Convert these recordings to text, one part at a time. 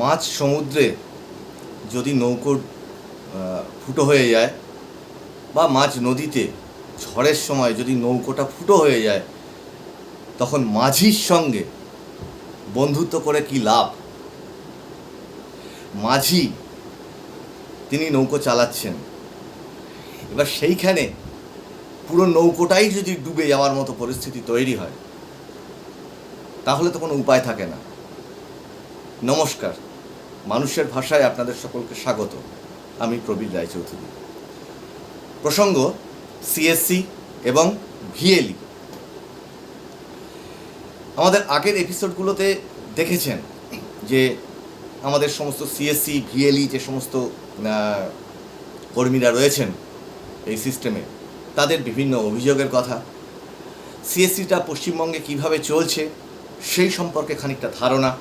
মাছ সমুদ্রে যদি নৌকো ফুটো হয়ে যায় বা মাছ নদীতে ঝড়ের সময় যদি নৌকোটা ফুটো হয়ে যায়, তখন মাঝির সঙ্গে বন্ধুত্ব করে কি লাভ? মাঝি, তিনি নৌকো চালাচ্ছেন। এবার সেইখানে পুরো নৌকোটাই যদি ডুবে যাওয়ার মতো পরিস্থিতি তৈরি হয়, তাহলে তো কোনো উপায় থাকে না। নমস্কার। মানুষের ভাষায় আপনাদের সকলকে স্বাগত। আমি প্রবীর রায়চৌধুরী। প্রসঙ্গ সিএসসি এবং ভিএলই আমাদের আগের এপিসোডগুলোতে দেখেছেন যে আমাদের সমস্ত সিএসসি ভিএলই যে সমস্ত কর্মীরা রয়েছেন এই সিস্টেমে, তাদের বিভিন্ন অভিযোগের কথা সিএসসিটা পশ্চিমবঙ্গে কীভাবে চলছে, সেই সম্পর্কে খানিকটা ধারণা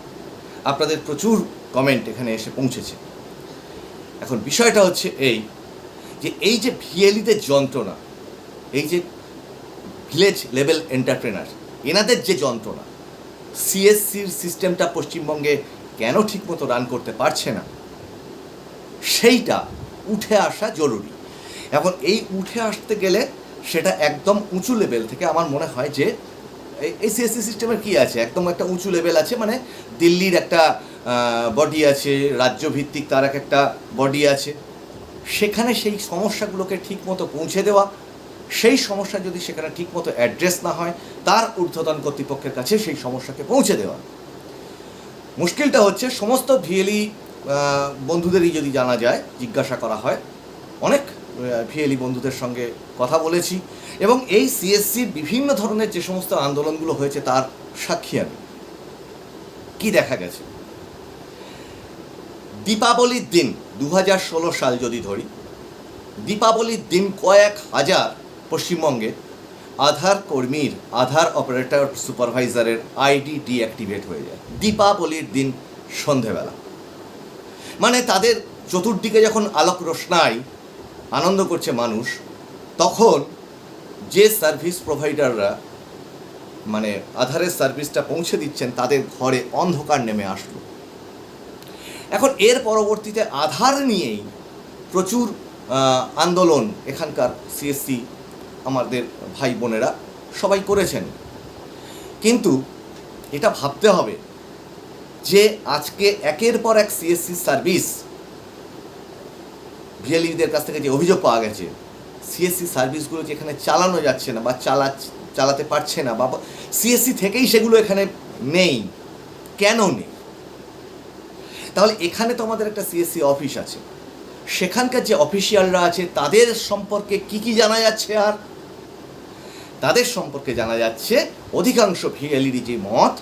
আপনাদের প্রচুর কমেন্ট এখানে এসে পৌঁছেছে। এখন বিষয়টা হচ্ছে এই, যে এই যে ভিএলিদের যন্ত্রণা, এই যে ভিলেজ লেভেল এন্টারপ্রেনার এনাদের যে যন্ত্রণা সিএসসির সিস্টেমটা পশ্চিমবঙ্গে কেন ঠিকমতো রান করতে পারছে না, সেইটা উঠে আসা জরুরি। এখন এই উঠে আসতে গেলে সেটা একদম উঁচু লেভেল থেকে আমার মনে হয় যে এই- সিএসসি সিস্টেমের কি আছে? একদম একটা উঁচু লেভেল আছে মানে দিল্লির একটা বডি আছে রাজ্য ভিত্তিক তার এক একটা বডি আছে। সেখানে সেই সমস্যাগুলোকে ঠিকমতো পৌঁছে দেওয়া, সেই সমস্যা যদি সেখানে ঠিকমতো অ্যাড্রেস না হয়, তার ঊর্ধ্বতন কর্তৃপক্ষের কাছে সেই সমস্যাকে পৌঁছে দেওয়া। মুশকিলটা হচ্ছে সমস্ত ভিএলই বন্ধুদেরই যদি জানা যায়, জিজ্ঞাসা করা হয়, অনেক ভিএলই বন্ধুদের সঙ্গে কথা বলেছি। এবং এই সিএসসির বিভিন্ন ধরনের যে সমস্ত আন্দোলনগুলো হয়েছে, তার সাক্ষী আমি। কি দেখা গেছে? দীপাবলির দিন দুহাজার ষোলো সাল যদি ধরি, দীপাবলির দিন কয়েক হাজার পশ্চিমবঙ্গে আধার কর্মীর, আধার অপারেটর সুপারভাইজারের আইডি ডিঅ্যাক্টিভেট হয়ে যায়। দীপাবলির দিন সন্ধেবেলা। মানে তাদের চতুর্দিকে যখন আলোক রোশনাই আনন্দ করছে মানুষ, তখন যে সার্ভিস প্রোভাইডাররা মানে আধারের সার্ভিসটা পৌঁছে দিচ্ছেন, তাদের ঘরে অন্ধকার নেমে আসলো। এখন এর পরবর্তীতে আধার নিয়েই প্রচুর আন্দোলন এখানকার সিএসসি আমাদের ভাই বোনেরা সবাই করেছেন। কিন্তু এটা ভাবতে হবে যে আজকে একের পর এক সিএসসি সার্ভিস ভিএলইদের কাছ থেকে যে অভিযোগ পাওয়া গেছে সিএসসি সার্ভিসগুলো যে এখানে চালানো যাচ্ছে না বা চালা, চালাতে পারছে না, বা সিএসসি থেকেই সেগুলো এখানে নেই, কেন নেই? তাহলে এখানে তো আমাদের একটা সিএসসি অফিস আছে। সেখানকার যে অফিসিয়ালরা আছে, তাদের সম্পর্কে কি কি জানা যাচ্ছে আর? তাদের সম্পর্কে জানা যাচ্ছে অধিকাংশ ভিএলইডি যে মত,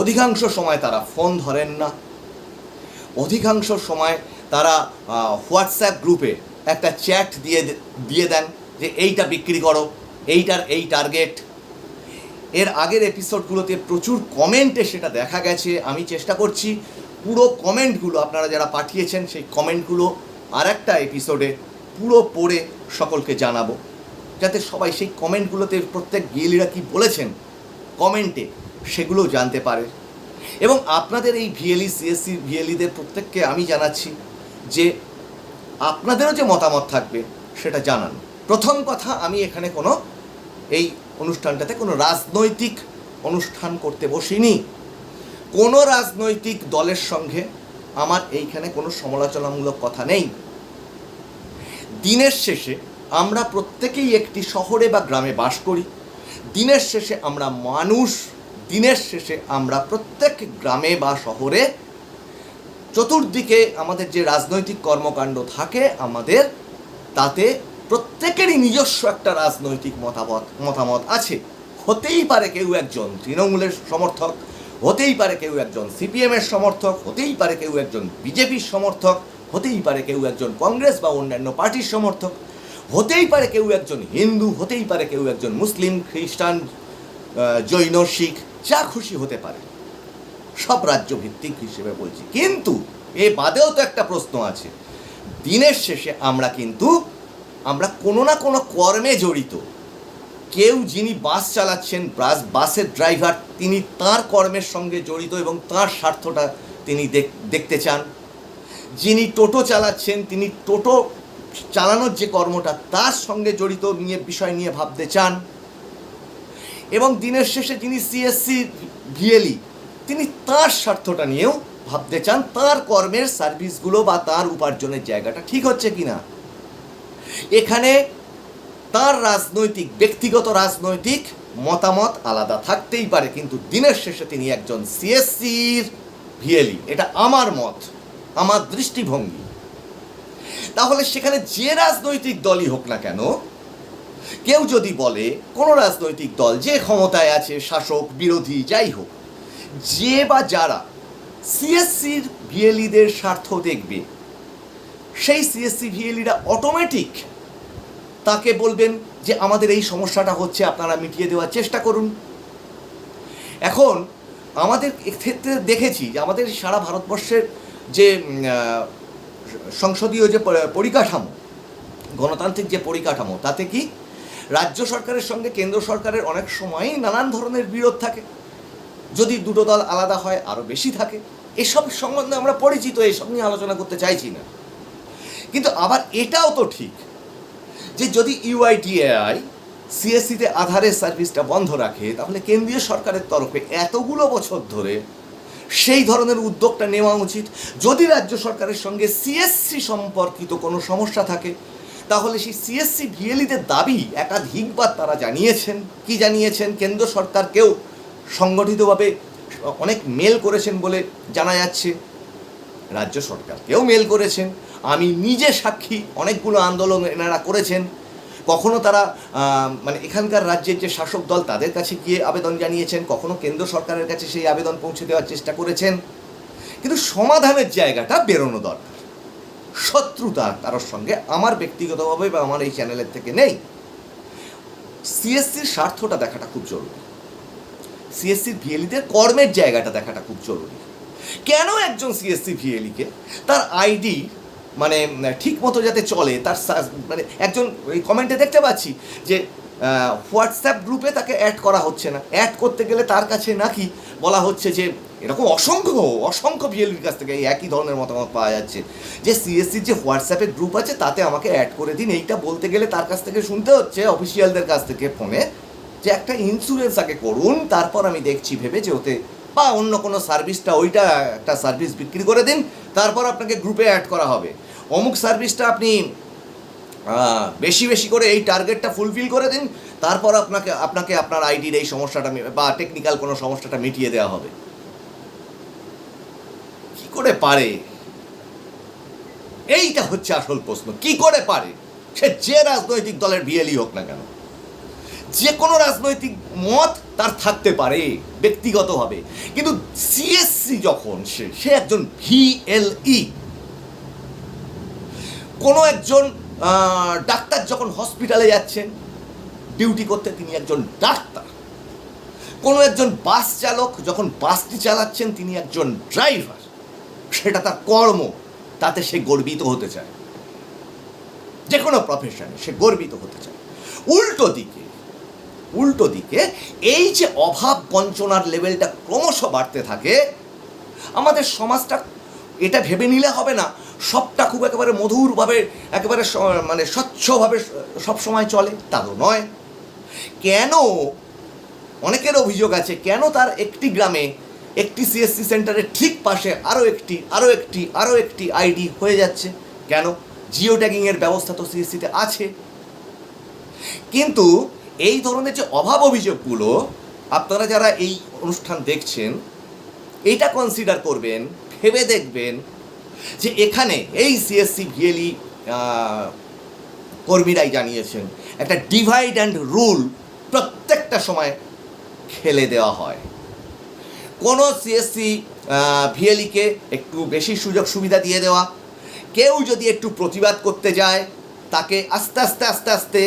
অধিকাংশ সময় তারা ফোন ধরেন না। অধিকাংশ সময় তারা হোয়াটসঅ্যাপ গ্রুপে একটা চ্যাট দিয়ে দিয়ে দেন যে এইটা বিক্রি করো, এইটার এই টার্গেট এর আগের এপিসোডগুলোতে প্রচুর কমেন্টে সেটা দেখা গেছে, আমি চেষ্টা করছি পুরো কমেন্টগুলো আপনারা যারা পাঠিয়েছেন সেই কমেন্টগুলো আর একটা এপিসোডে পুরো পড়ে সকলকে জানাব। যাতে সবাই সেই কমেন্টগুলোতে প্রত্যেক গিয়েলিরা কি বলেছেন কমেন্টে সেগুলো জানতে পারে। এবং আপনাদের এই ভিএলই সিএসসি ভিএলইদের প্রত্যেককে আমি জানাচ্ছি যে আপনাদেরও যে মতামত থাকবে, সেটা জানান। প্রথম কথা, আমি এখানে কোনো এই অনুষ্ঠানটাতে কোনো রাজনৈতিক অনুষ্ঠান করতে বসিনি। কোনো রাজনৈতিক দলের সঙ্গে আমার এইখানে কোনো সমালোচনামূলক কথা নেই। দিনের শেষে আমরা প্রত্যেকেই একটি শহরে বা গ্রামে বাস করি। দিনের শেষে আমরা মানুষ। দিনের শেষে আমরা প্রত্যেক গ্রামে বা শহরে চতুর্দিকে আমাদের যে রাজনৈতিক কর্মকাণ্ড থাকে, আমাদের তাতে প্রত্যেকেরই নিজস্ব একটা রাজনৈতিক মতামত মতামত আছে। হতেই পারে কেউ একজন তৃণমূলের সমর্থক, হতেই পারে কেউ একজন সিপিএমের সমর্থক, হতেই পারে কেউ একজন বিজেপির সমর্থক, হতেই পারে কেউ একজন কংগ্রেস বা অন্যান্য পার্টির সমর্থক, হতেই পারে কেউ একজন হিন্দু, হতেই পারে কেউ একজন মুসলিম, খ্রিস্টান জৈন, শিখ, যা খুশি হতে পারে। সব রাজ্য ভিত্তিক হিসেবে বলছি। কিন্তু এ বাদেও তো একটা প্রশ্ন আছে। দিনের শেষে আমরা কিন্তু, আমরা কোনো না কোনো কর্মে জড়িত। কেউ যিনি বাস চালাচ্ছেন, বাস, বাসের ড্রাইভার, তিনি তার কর্মের সঙ্গে জড়িত এবং তার স্বার্থটা তিনি দেখ- দেখতে চান। যিনি টোটো চালাচ্ছেন, তিনি টোটো চালানোর যে কর্মটা, তার সঙ্গে জড়িত নিয়ে, বিষয় নিয়ে ভাবতে চান। এবং দিনের শেষে যিনি সিএসসি ভিএলই তিনি তার স্বার্থটা নিয়েও ভাবতে চান, তার কর্মের সার্ভিসগুলো বা তার উপার্জনের জায়গাটা ঠিক হচ্ছে কিনা। এখানে তার রাজনৈতিক, ব্যক্তিগত রাজনৈতিক মতামত আলাদা থাকতেই পারে, কিন্তু দিনের শেষে তিনি একজন সিএসসির ভিএলই। এটা আমার মত, আমার দৃষ্টিভঙ্গি। তাহলে সেখানে যে রাজনৈতিক দলই হোক না কেন, কেউ যদি বলে, কোনো রাজনৈতিক দল যে ক্ষমতায় আছে, শাসক, বিরোধী, যাই হোক যে বা যারা সিএসসির ভিএলিদের স্বার্থ দেখবে, সেই সিএসসি ভিএলিরা অটোমেটিক তাকে বলবেন যে আমাদের এই সমস্যাটা হচ্ছে, আপনারা মিটিয়ে দেওয়ার চেষ্টা করুন। এখন আমাদের ক্ষেত্রে দেখেছি যে আমাদের সারা ভারতবর্ষের যে সংসদীয় যে পরিকাঠামো, গণতান্ত্রিক যে পরিকাঠামো, তাতে কি রাজ্য সরকারের সঙ্গে কেন্দ্র সরকারের অনেক সময়ই নানান ধরনের বিরোধ থাকে। যদি দুটো দল আলাদা হয় আরও বেশি থাকে। এসব সম্বন্ধে আমরা পরিচিত, এসব নিয়ে আলোচনা করতে চাইছি না। কিন্তু আবার এটাও তো ঠিক যে যদি ইউআইটিএআই সিএসসিতে আধারের সার্ভিসটা বন্ধ রাখে, তাহলে কেন্দ্রীয় সরকারের তরফে এতগুলো বছর ধরে সেই ধরনের উদ্যোগটা নেওয়া উচিত। যদি রাজ্য সরকারের সঙ্গে সিএসসি সম্পর্কিত কোনো সমস্যা থাকে, তাহলে সেই সিএসসি ভিএলিদের দাবি একাধিকবার তারা জানিয়েছেন। কি জানিয়েছেন? কেন্দ্র সরকারকেও সংগঠিতভাবে অনেক মেল করেছেন বলে জানা যাচ্ছে। রাজ্য সরকারকেও মেল করেছেন। আমি নিজে সাক্ষী, অনেকগুলো আন্দোলন এনারা করেছেন। কখনো তারা মানে এখানকার রাজ্যের যে শাসক দল তাদের কাছে গিয়ে আবেদন জানিয়েছেন, কখনো কেন্দ্র সরকারের কাছে সেই আবেদন পৌঁছে দেওয়ার চেষ্টা করেছেন। কিন্তু সমাধানের জায়গাটা বেরোনো দরকার। শত্রুতা কারোর সঙ্গে আমার ব্যক্তিগতভাবে বা আমার এই চ্যানেলের থেকে নেই। সিএসসির স্বার্থটা দেখাটা খুব জরুরি। সিএসসির ভিএলিদের কর্মের জায়গাটা দেখাটা খুব জরুরি। কেন একজন সিএসসি ভিএলিকে তার আইডি মানে ঠিক মতো যাতে চলে, তার মানে একজন ওই কমেন্টে দেখতে পাচ্ছি যে হোয়াটসঅ্যাপ গ্রুপে তাকে অ্যাড করা হচ্ছে না। অ্যাড করতে গেলে তার কাছে নাকি বলা হচ্ছে যে, এরকম অসংখ্য অসংখ্য ভিএলির কাছ থেকে এই একই ধরনের মতামত পাওয়া যাচ্ছে যে সিএসসির যে হোয়াটসঅ্যাপের গ্রুপ আছে, তাতে আমাকে অ্যাড করে দিন। এইটা বলতে গেলে তার কাছ থেকে শুনতে হচ্ছে অফিসিয়ালদের কাছ থেকে ফোনে যে একটা ইন্স্যুরেন্স আগে করুন, তারপর আমি দেখছি, ভেবে যে ওতে বা অন্য কোনো সার্ভিসটা ওইটা একটা সার্ভিস বিক্রি করে দিন, তারপর আপনাকে গ্রুপে অ্যাড করা হবে। অমুক সার্ভিসটা আপনি বেশি বেশি করে এই টার্গেটটা ফুলফিল করে দিন, তারপর আপনাকে আপনাকে আপনার আইডির এই সমস্যাটা বা টেকনিক্যাল কোনো সমস্যাটা মিটিয়ে দেওয়া হবে। কি করে পারে? এইটা হচ্ছে আসল প্রশ্ন, কি করে পারে? সে যে রাজনৈতিক দলের বিএলই হোক না কেন। যে কোনো রাজনৈতিক মত তার থাকতে পারে, ব্যক্তিগতভাবে। কিন্তু সিএসসি যখন সে সে একজন ভিএলই কোনো একজন ডাক্তার যখন হসপিটালে যাচ্ছেন ডিউটি করতে তিনি একজন ডাক্তার। কোনো একজন বাস চালক যখন বাসটি চালাচ্ছেন, তিনি একজন ড্রাইভার সেটা তার কর্ম, তাতে সে গর্বিত হতে চায়। যে কোনো প্রফেশনে সে গর্বিত হতে চায়। উল্টো দিকে উল্টো দিকে, এই যে অভাব বঞ্চনার লেভেলটা ক্রমশ বাড়তে থাকে, আমাদের সমাজটা এটা ভেবে নিলে হবে না। সবটা খুব একেবারে মধুরভাবে, একেবারে মানে স্বচ্ছভাবে সব সময় চলে, তা তো নয়। কেন, অনেকের অভিযোগ আছে, কেন তার একটি গ্রামে একটি সিএসসি সেন্টারের ঠিক পাশে আরও একটি আরও একটি আরও একটি আইডি হয়ে যাচ্ছে? কেন? জিও ট্যাগিংয়ের ব্যবস্থা তো সিএসসিতে আছে। কিন্তু এই ধরনের যে অভাব অভিযোগগুলো আপনারা যারা এই অনুষ্ঠান দেখছেন, এটা কনসিডার করবেন, ভেবে দেখবেন যে এখানে এই সিএসসি ভিএলই কর্মীরাই জানিয়েছেন, একটা ডিভাইড অ্যান্ড রুল প্রত্যেকটা সময় খেলে দেওয়া হয়। কোনো সিএসসি ভিএলিকে একটু বেশি সুযোগ সুবিধা দিয়ে দেওয়া, কেউ যদি একটু প্রতিবাদ করতে যায়, তাকে আস্তে আস্তে আস্তে আস্তে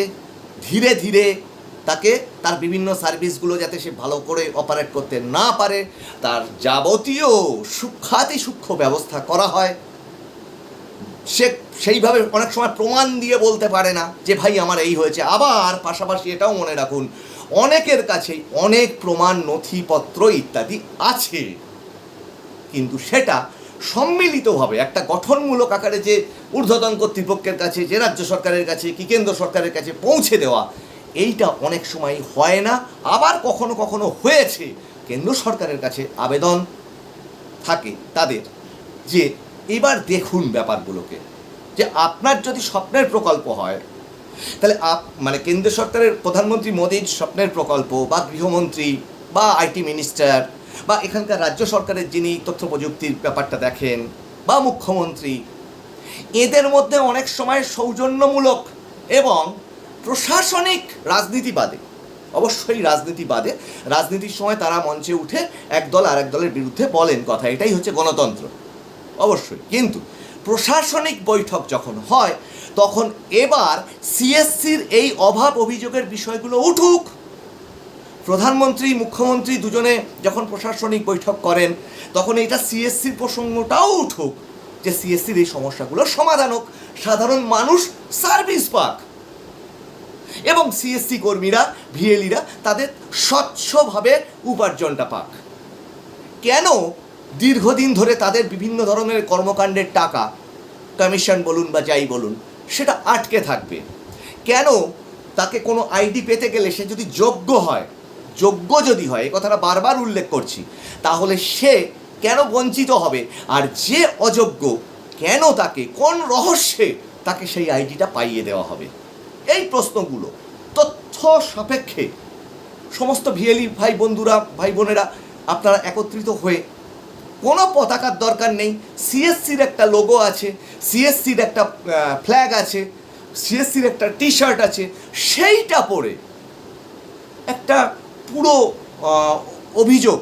ধীরে ধীরে তাকে তার বিভিন্ন সার্ভিসগুলো যাতে সে ভালো করে অপারেট করতে না পারে, তার যাবতীয় সূক্ষাতি সূক্ষ্ম ব্যবস্থা করা হয়। সে সেইভাবে অনেক সময় প্রমাণ দিয়ে বলতে পারে না যে, ভাই, আমার এই হয়েছে। আবার পাশাপাশি এটাও মনে রাখুন, অনেকের কাছেই অনেক প্রমাণ, নথিপত্র ইত্যাদি আছে। কিন্তু সেটা সম্মিলিতভাবে একটা গঠনমূলক আকারে যে ঊর্ধ্বতন কর্তৃপক্ষের কাছে, যে রাজ্য সরকারের কাছে, কি কেন্দ্র সরকারের কাছে পৌঁছে দেওয়া এইটা অনেক সময় হয় না, আবার কখনো কখনো হয়েছে। কেন্দ্র সরকারের কাছে আবেদন থাকে তাদের যে, এবার দেখুন ব্যাপারগুলোকে। যে আপনার যদি স্বপ্নের প্রকল্প হয়, তাহলে আপ মানে কেন্দ্র সরকারের প্রধানমন্ত্রী মোদীর স্বপ্নের প্রকল্প বা গৃহমন্ত্রী বা আইটি মিনিস্টার বা এখানকার রাজ্য সরকারের যিনি তথ্য প্রযুক্তির ব্যাপারটা দেখেন বা মুখ্যমন্ত্রী, এদের মধ্যে অনেক সময় সৌজন্যমূলক এবং প্রশাসনিক রাজনীতিবাদে, অবশ্যই রাজনীতিবাদে, রাজনীতির সময় তারা মঞ্চে উঠে এক দল আর এক দলের বিরুদ্ধে বলেন কথা, এটাই হচ্ছে গণতন্ত্র। অবশ্যই, কিন্তু প্রশাসনিক বৈঠক যখন হয়, তখন এবার সিএসসির এই অভাব অভিযোগের বিষয়গুলো উঠুক। প্রধানমন্ত্রী, মুখ্যমন্ত্রী দুজনে যখন প্রশাসনিক বৈঠক করেন, তখন এটা সিএসসির প্রসঙ্গটাও উঠুক যে সিএসসির এই সমস্যাগুলোর সমাধান হোক। সাধারণ মানুষ সার্ভিস পাক। এবং সিএসসি কর্মীরা ভিএলিরা তাদের স্বচ্ছভাবে উপার্জনটা পাক। কেন দীর্ঘদিন ধরে তাদের বিভিন্ন ধরনের কর্মকাণ্ডের টাকা কমিশন বলুন বা যাই বলুন, সেটা আটকে থাকবে? কেন তাকে কোনো আইডি পেতে গেলে সে যদি যোগ্য হয়, যোগ্য যদি হয় এ কথাটা বারবার উল্লেখ করছি, তাহলে সে কেন বঞ্চিত হবে? আর যে অযোগ্য, কেন তাকে, কোন রহস্যে তাকে সেই আইডিটা পাইয়ে দেওয়া হবে? এই প্রশ্নগুলো তথ্য সাপেক্ষে সমস্ত ভিএলি ভাই বন্ধুরা, ভাই বোনেরা, আপনারা একত্রিত হয়ে কোনো পতাকার দরকার নেই। সিএসসির একটা লোগো আছে সিএসসির একটা ফ্ল্যাগ আছে সিএসসির একটা টি শার্ট আছে, সেইটা পরে একটা পুরো অভিযোগ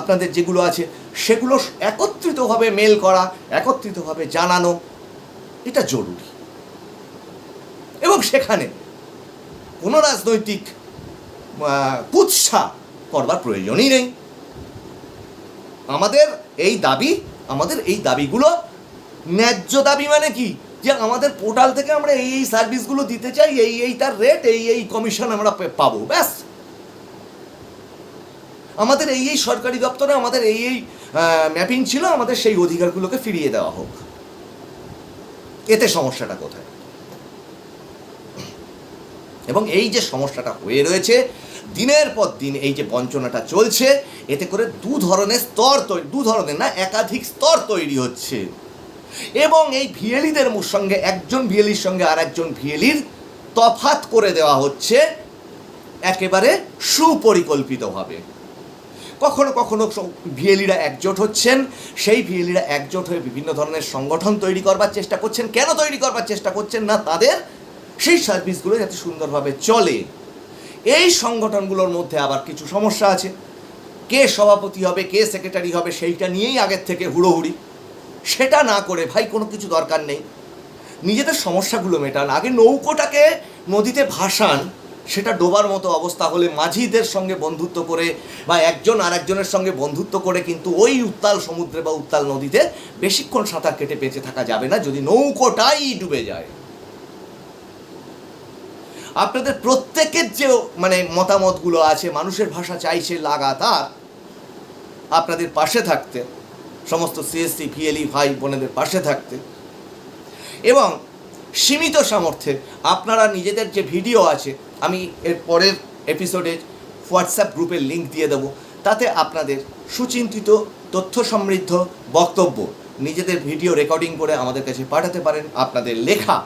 আপনাদের যেগুলো আছে, সেগুলো একত্রিতভাবে মেল করা, একত্রিতভাবে জানানো, এটা জরুরি। এবং সেখানে, কোনো রাজনৈতিক কুৎসা করবার প্রয়োজনই নেই। আমাদের এই দাবি, আমাদের এই দাবিগুলো ন্যায্য দাবি মানে কি? যে আমাদের পোর্টাল থেকে আমরা এই এই সার্ভিসগুলো দিতে চাই, এই এই তার রেট, এই এই কমিশন আমরা পাবো, ব্যাস। আমাদের এই এই সরকারি দপ্তরে আমাদের এই এই ম্যাপিং ছিল, আমাদের সেই অধিকারগুলোকে ফিরিয়ে দেওয়া হোক। এতে সমস্যাটা কোথায়? এবং এই যে সমস্যাটা হয়ে রয়েছে, দিনের পর দিন এই যে বঞ্চনাটা চলছে, এতে করে দু ধরনের স্তর তৈরি দু ধরনের না, একাধিক স্তর তৈরি হচ্ছে। এবং এই ভিএলিদের সঙ্গে, একজন ভিএলির সঙ্গে আর একজন ভিএলির তফাত করে দেওয়া হচ্ছে, একেবারে সুপরিকল্পিতভাবে। কখনো কখনো ভিএলিরা একজোট হচ্ছেন, সেই ভিএলিরা একজোট হয়ে বিভিন্ন ধরনের সংগঠন তৈরি করবার চেষ্টা করছেন। কেন তৈরি করবার চেষ্টা করছেন না তাদের সেই সার্ভিসগুলো যাতে সুন্দরভাবে চলে। এই সংগঠনগুলোর মধ্যে আবার কিছু সমস্যা আছে। কে সভাপতি হবে, কে সেক্রেটারি হবে, সেইটা নিয়েই আগের থেকে হুড়োহুড়ি। সেটা না করে ভাই কোনো কিছু দরকার নেই। নিজেদের সমস্যাগুলো মেটান। আগে নৌকোটাকে নদীতে ভাসান, সেটা ডোবার মতো অবস্থা হলে মাঝিদের সঙ্গে বন্ধুত্ব করে বা একজন আর একজনের সঙ্গে বন্ধুত্ব করে কিন্তু ওই উত্তাল সমুদ্রে বা উত্তাল নদীতে বেশিক্ষণ সাঁতার কেটে বেঁচে থাকা যাবে না, যদি নৌকোটাই ডুবে যায়। আপনাদের প্রত্যেকের যে মানে মতামতগুলো আছে, মানুষের ভাষা চাইছে লাগাতার আপনাদের পাশে থাকতে, সমস্ত সিএসসি ভিএলই ভাই বোনেদের পাশে থাকতে এবং সীমিত সামর্থ্যে আপনারা নিজেদের যে ভিডিও আছে, আমি এর পরের এপিসোডে হোয়াটসঅ্যাপ গ্রুপের লিংক দিয়ে দেবো, তাতে আপনাদের সুচিন্তিত, তথ্য সমৃদ্ধ বক্তব্য নিজেদের ভিডিও রেকর্ডিং করে আমাদের কাছে পাঠাতে পারেন। আপনাদের লেখা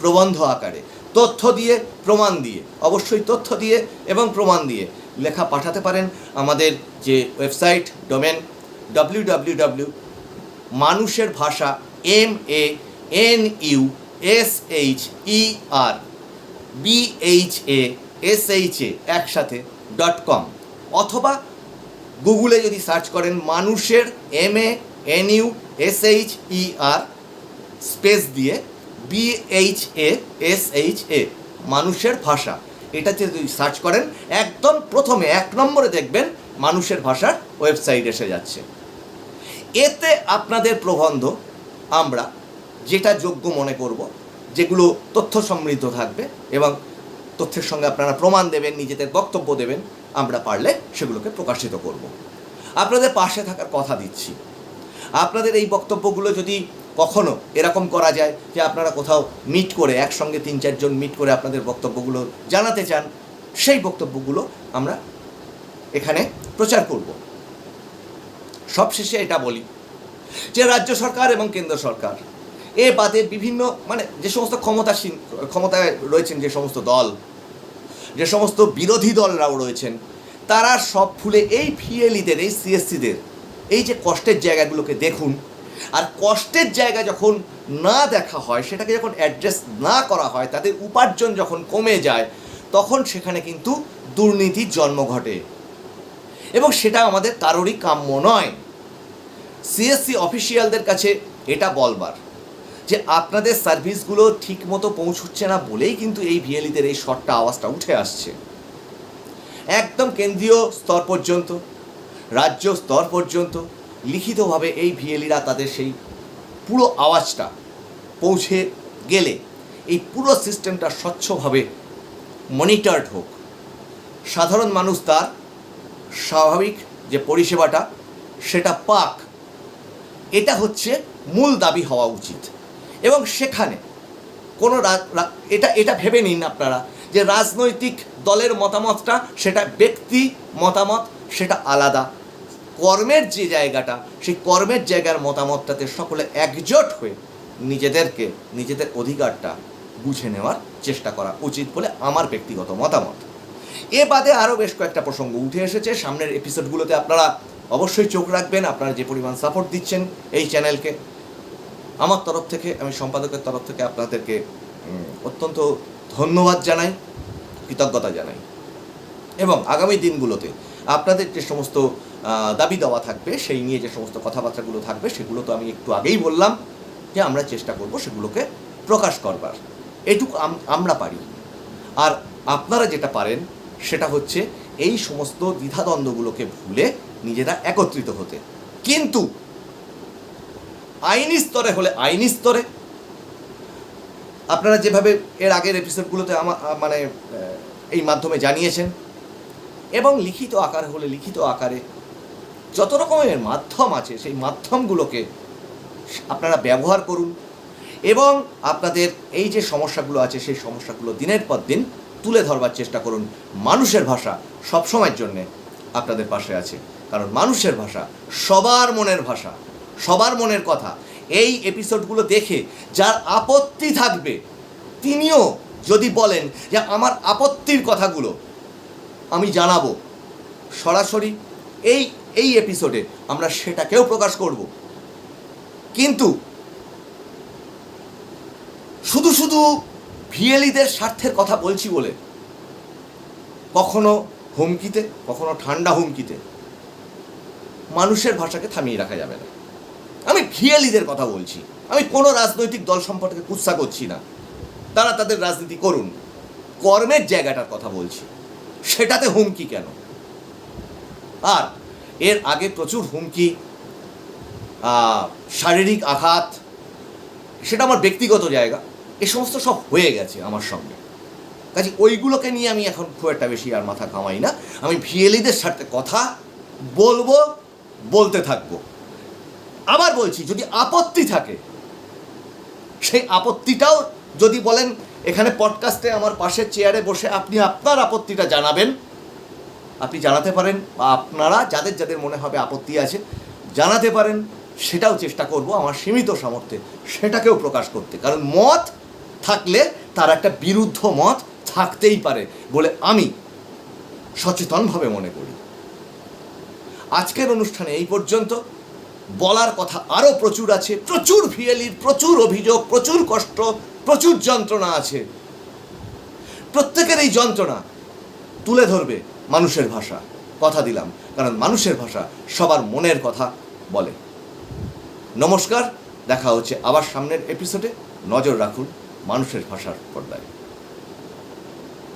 প্রবন্ধ আকারে। তথ্য দিয়ে, প্রমাণ দিয়ে, অবশ্যই তথ্য দিয়ে এবং প্রমাণ দিয়ে লেখা পাঠাতে পারেন আমাদের যে website, domain W W W মানুষের ভাষা M A N U S H E R B H A S H A একসাথে ডট কম অথবা গুগলে যদি সার্চ করেন মানুষের M A N U S H E R space দিয়ে B H A S H A মানুষের ভাষা। এটা যদি সার্চ করেন, একদম প্রথমে এক নম্বরে দেখবেন মানুষের ভাষার ওয়েবসাইট এসে যাচ্ছে। এতে আপনাদের প্রবন্ধ, আমরা যেটা যোগ্য মনে করব, যেগুলো তথ্য সমৃদ্ধ থাকবে এবং তথ্যের সঙ্গে আপনারা প্রমাণ দেবেন, নিজেদের বক্তব্য দেবেন, আমরা পারলে সেগুলোকে প্রকাশিত করব। আপনাদের পাশে থাকার কথা দিচ্ছি। আপনাদের এই বক্তব্যগুলো যদি কখনো এরকম করা যায় যে আপনারা কোথাও মিট করে, একসঙ্গে তিন চারজন মিট করে আপনাদের বক্তব্যগুলো জানাতে চান, সেই বক্তব্যগুলো আমরা এখানে প্রচার করব। সবশেষে এটা বলি যে রাজ্য সরকার এবং কেন্দ্র সরকার এ বাদে বিভিন্ন মানে যে সমস্ত ক্ষমতাসীন, ক্ষমতায় রয়েছেন যে সমস্ত দল, যে সমস্ত বিরোধী দলরাও রয়েছেন, তারা সব ফুলে এই ভিএলিদের এই সিএসসিদের এই যে কষ্টের জায়গাগুলোকে দেখুন আর কষ্টের জায়গা যখন না দেখা হয়, সেটাকে যখন অ্যাড্রেস না করা হয় তাদের উপার্জন যখন কমে যায়, তখন সেখানে কিন্তু দুর্নীতির জন্ম ঘটে। এবং সেটা আমাদের কারোরই কাম্য নয়। সিএসসি অফিসিয়ালদের কাছে এটা বলবার যে, আপনাদের সার্ভিসগুলো ঠিকমতো পৌঁছচ্ছে না বলেই কিন্তু এই ভিএলিদের এই শটটা, আওয়াজটা উঠে আসছে। একদম কেন্দ্রীয় স্তর পর্যন্ত, রাজ্য স্তর পর্যন্ত লিখিতভাবে এই ভিএলিরা তাদের সেই পুরো আওয়াজটা পৌঁছে গেলে, এই পুরো সিস্টেমটা স্বচ্ছভাবে মনিটরড হোক। সাধারণ মানুষ তার স্বাভাবিক যে পরিষেবাটা, সেটা পাক। এটা হচ্ছে মূল দাবি হওয়া উচিত। এবং সেখানে কোনো এটা এটা ভেবে নিন আপনারা যে রাজনৈতিক দলের মতামতটা, সেটা ব্যক্তি মতামত, সেটা আলাদা। কর্মের যে জায়গাটা, সেই কর্মের জায়গার মতামতটাতে সকলে একজোট হয়ে নিজেদেরকে, নিজেদের অধিকারটা বুঝে নেওয়ার চেষ্টা করা উচিত বলে আমার ব্যক্তিগত মতামত। এ বাদে আরও বেশ কয়েকটা প্রসঙ্গ উঠে এসেছে। সামনের এপিসোডগুলোতে আপনারা অবশ্যই চোখ রাখবেন। আপনারা যে পরিমাণ সাপোর্ট দিচ্ছেন এই চ্যানেলকে আমার তরফ থেকে, আমি সম্পাদকের তরফ থেকে আপনাদেরকে অত্যন্ত ধন্যবাদ জানাই, কৃতজ্ঞতা জানাই। এবং আগামী দিনগুলোতে আপনাদের যে সমস্ত দাবি দেওয়া থাকবে, সেই নিয়ে যে সমস্ত কথাবার্তাগুলো থাকবে, সেগুলো তো আমি একটু আগেই বললাম যে আমরা চেষ্টা করব সেগুলোকে প্রকাশ করবার। এটুকু আমরা পারি। আর আপনারা যেটা পারেন, সেটা হচ্ছে এই সমস্ত দ্বিধাদ্বন্দ্বগুলোকে ভুলে নিজেরা একত্রিত হতে। কিন্তু আইনি স্তরে হলে আইনি স্তরে, আপনারা যেভাবে এর আগের এপিসোডগুলোতে আমার মানে এই মাধ্যমে জানিয়েছেন, এবং লিখিত আকার হলে লিখিত আকারে যত রকমের মাধ্যম আছে, সেই মাধ্যমগুলোকে আপনারা ব্যবহার করুন এবং আপনাদের এই যে সমস্যাগুলো আছে, সেই সমস্যাগুলো দিনের পর দিন তুলে ধরবার চেষ্টা করুন। মানুষের ভাষা সবসময়ের জন্যে আপনাদের পাশে আছে। কারণ মানুষের ভাষা সবার মনের ভাষা, সবার মনের কথা। এই এপিসোডগুলো দেখে যার আপত্তি থাকবে, তিনিও যদি বলেন যে আমার আপত্তির কথাগুলো আমি জানাব, সরাসরি এই এই এপিসোডে আমরা সেটাকেও প্রকাশ করব। কিন্তু শুধু শুধু ভিএলিদের স্বার্থের কথা বলছি বলে কখনো হুমকিতে, কখনো ঠান্ডা হুমকিতে মানুষের ভাষাকে থামিয়ে রাখা যাবে না। আমি ভিএলিদের কথা বলছি। আমি কোনো রাজনৈতিক দল সম্পর্কে কুৎসা করছি না। তারা তাদের রাজনীতি করুন। কর্মের জায়গাটার কথা বলছি। সেটাতে হুমকি কেন? আর এর আগে প্রচুর হুমকি শারীরিক আঘাত, সেটা আমার ব্যক্তিগত জায়গা। এ সমস্ত সব হয়ে গেছে আমার সঙ্গে। কাজে ওইগুলোকে নিয়ে আমি এখন খুব একটা বেশি আর মাথা ঘামাই না। আমি ভিএলিদের সাথে কথা বলব, বলতে থাকব। আবার বলছি, যদি আপত্তি থাকে, সেই আপত্তিটাও যদি বলেন, এখানে পডকাস্টে আমার পাশের চেয়ারে বসে আপনি আপনার আপত্তিটা জানাবেন। আপনি জানাতে পারেন বা আপনারা যাদের যাদের মনে হবে আপত্তি আছে, জানাতে পারেন, সেটাও চেষ্টা করব আমার সীমিত সামর্থ্যে, সেটাকেও প্রকাশ করতে। কারণ মত থাকলে তার একটা বিরুদ্ধ মত থাকতেই পারে বলে আমি সচেতনভাবে মনে করি। আজকের অনুষ্ঠানে এই পর্যন্ত। বলার কথা আরও প্রচুর আছে, প্রচুর ভিএলির প্রচুর অভিযোগ, প্রচুর কষ্ট, প্রচুর যন্ত্রণা আছে। প্রত্যেকের এই যন্ত্রণা তুলে ধরবে মানুষের ভাষা। কথা দিলাম, কারণ মানুষের ভাষা সবার মনের কথা বলে। নমস্কার, দেখা হচ্ছে আবার সামনের এপিসোডে নজর রাখুন মানুষের ভাষার পর্দায়।